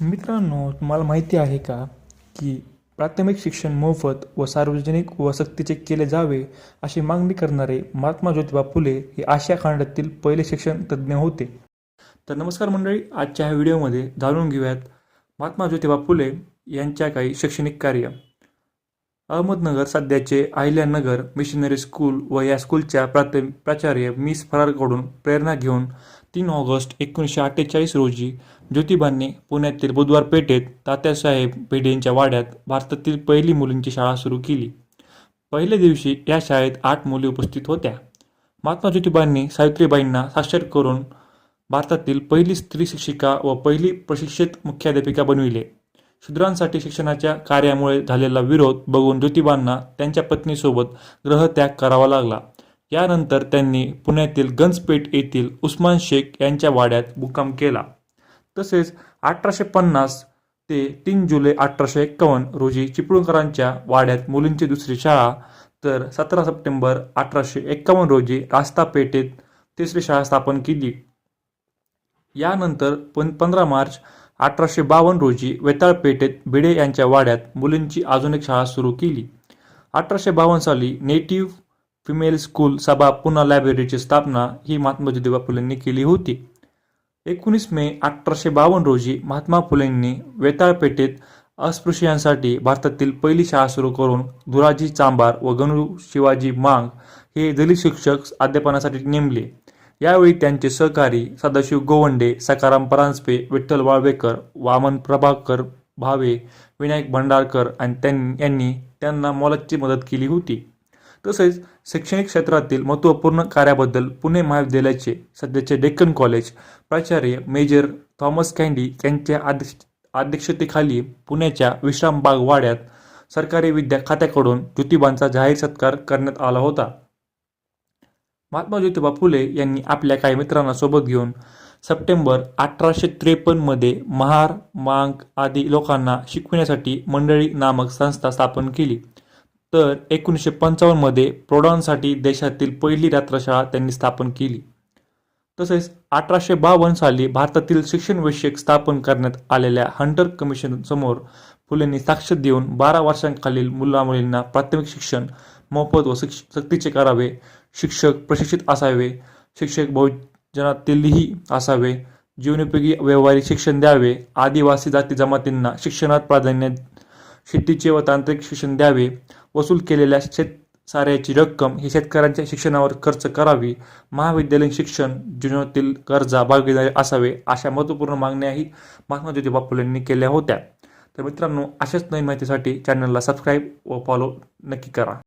मित्रांनो तुम्हाला माहिती आहे का की प्राथमिक शिक्षण मोफत व सार्वजनिक व सक्तीचे केले जावे अशी मागणी करणारे महात्मा ज्योतिबा फुले हे आशिया खंडातील पहिले शिक्षण तज्ज्ञ होते. तर नमस्कार मंडळी आजच्या ह्या व्हिडिओमध्ये जाणून घेऊयात महात्मा ज्योतिबा फुले यांच्या काही शैक्षणिक कार्य. अहमदनगर सध्याचे अहिल्यानगर मिशनरी स्कूल व या स्कूलच्या प्राथमिक प्राचार्य मिस फरारकडून प्रेरणा घेऊन तीन ऑगस्ट एकोणीसशे अठ्ठेचाळीस रोजी ज्योतिबांनी पुण्यातील बुधवार पेठेत तात्यासाहेब पेढे वाड्यात भारतातील पहिली मुलींची शाळा सुरू केली. पहिल्या दिवशी या शाळेत आठ मुली उपस्थित होत्या. महात्मा ज्योतिबांनी सावित्रीबाईंना साक्षर करून भारतातील पहिली स्त्री शिक्षिका व पहिली प्रशिक्षित मुख्याध्यापिका बनविले. शूद्रांसाठी शिक्षणाच्या कार्यामुळे झालेला विरोध बघून ज्योतिबांना त्यांच्या पत्नीसोबत ग्रहत्याग करावा लागला. यानंतर त्यांनी पुण्यातील गंजपेठ येथील उस्मान शेख यांच्या वाड्यात मुक्काम केला. तसेच अठराशे पन्नास ते तीन जुलै अठराशे एक्कावन्न रोजी चिपळूणकरांच्या वाड्यात मुलींची दुसरी शाळा तर सतरा सप्टेंबर अठराशे एक्कावन्न रोजी रास्ता पेठेत तिसरी शाळा स्थापन केली. यानंतर पं पंधरा मार्च अठराशे बावन्न रोजी वेताळपेठेत भिडे यांच्या वाड्यात मुलींची अजून एक शाळा सुरू केली. अठराशे बावन्न साली नेटिव्ह फिमेल स्कूल सभा पुन्हा लायब्ररीची स्थापना ही महात्मा ज्योतिबा फुलेंनी केली होती. एकोणीस मे अठराशे बावन्न रोजी महात्मा फुलेंनी वेताळ पेठेत अस्पृश्यांसाठी भारतातील पहिली शाळा सुरू करून धुराजी चांबार व गणू शिवाजी मांग हे दलित शिक्षक अध्यापनासाठी नेमले. यावेळी त्यांचे सहकारी सदाशिव गोवंडे सकाराम परांजपे विठ्ठल वाळवेकर वामन प्रभाकर भावे विनायक भंडारकर आणि त्यां यांनी त्यांना मोलाची मदत केली होती. तसेच शैक्षणिक क्षेत्रातील महत्त्वपूर्ण कार्याबद्दल पुणे महाविद्यालयाचे सध्याचे डेक्कन कॉलेज प्राचार्य मेजर थॉमस कँडी यांच्या अध्यक्ष अध्यक्षतेखाली पुण्याच्या विश्रामबाग वाड्यात सरकारी विद्या खात्याकडून ज्योतिबांचा जाहीर सत्कार करण्यात आला होता. महात्मा ज्योतिबा फुले यांनी आपल्या काही मित्रांना सोबत घेऊन सप्टेंबर अठराशे त्रेपन्नमध्ये महार मांग आदी लोकांना शिकविण्यासाठी मंडळी नामक संस्था स्थापन केली. तर एकोणीसशे पंचावन्नमध्ये प्रौढांसाठी देशातील पहिली रात्रशाळा त्यांनी स्थापन केली. तसेच अठराशे बावन्न साली भारतातील शिक्षणविषयक स्थापन करण्यात आलेल्या हंटर कमिशन समोर फुलेंनी साक्ष देऊन बारा वर्षांखालील मुलामुलींना प्राथमिक शिक्षण मोफत व शिक्ष सक्तीचे करावे. शिक्षक प्रशिक्षित असावे. शिक्षक बहुजनातीलही असावे. जीवनोपयोगी व्यवहारिक शिक्षण द्यावे. आदिवासी जाती जमातींना शिक्षणात प्राधान्य शेतीचे व तांत्रिक शिक्षण द्यावे. वसूल केलेल्या शेत साऱ्याची रक्कम ही शेतकऱ्यांच्या शिक्षणावर खर्च करावी. महाविद्यालयीन शिक्षण जीवनातील गरजा भागीदारी असावे अशा महत्त्वपूर्ण मागण्याही महात्मा ज्योतिबा फुलेंनी केल्या होत्या. तर मित्रांनो अशाच नवीन माहितीसाठी चॅनलला सबस्क्राईब व फॉलो नक्की करा.